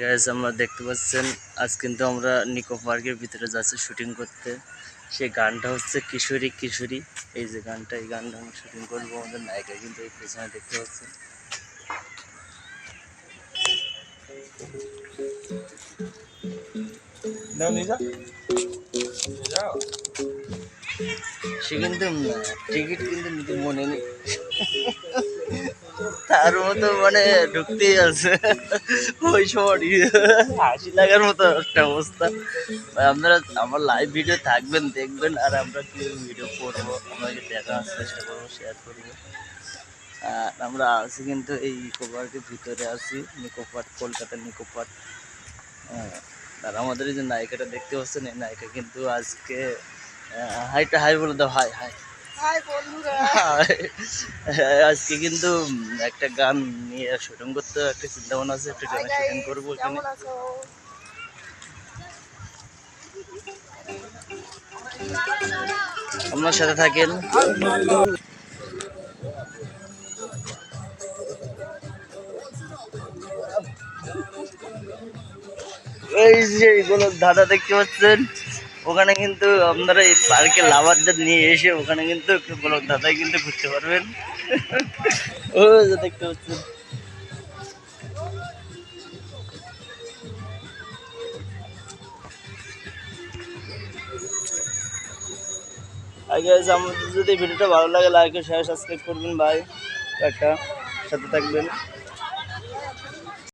Guys আমরা দেখতে পাচ্ছেন আজ কিন্তু আমরা নিকো পার্কের ভিতরে যাচ্ছি শুটিং করতে। সেই গানটা হচ্ছে কিশোরী কিশোরী। এই যে গানটা এই গানটা আমরা শুটিং করব আমাদের নায়িকা কিন্তু এই পেছনে দেখতে পাচ্ছেন। সে কিন্তু টিকিট কিন্তু নিতে মনে নেই। তার মতো মানে ঢুকতেই আছে। ওই সময় হাসি লাগার মতো একটা অবস্থা। আপনারা আমার লাইভ ভিডিও থাকবেন, দেখবেন, আর আমরা কি ভিডিও করব আমাকে দেখার চেষ্টা করব শেয়ার করব। আর আমরা আছি কিন্তু এই ইকো পার্কের ভিতরে আছি নিকো পার্ক কলকাতার নিকো পার্ক আর আমাদের এই যে নায়িকাটা দেখতে পাচ্ছেন, এই নায়িকা কিন্তু আজকে হাইটা হাই বলে দাও, হাই হাই। আজকে কিন্তু একটা গান নিয়ে শুটিং করতে একটা চিন্তা ভাবনা আছে একটা গান শুটিং করব এখানে। আপনার সাথে থাকেন। এই যে এইগুলো দাদা দেখতে পাচ্ছেন? ওখানে কিন্তু আপনারা এই পার্কে লাভারদের নিয়ে এসে ওখানে কিন্তু গোলক দাদাই কিন্তু ঘুরতে পারবেন। ও দেখতে পাচ্ছেন। আগে আমাদের যদি ভিডিওটা ভালো লাগে লাইক শেয়ার সাবস্ক্রাইব করবেন। ভাই একটা সাথে থাকবেন।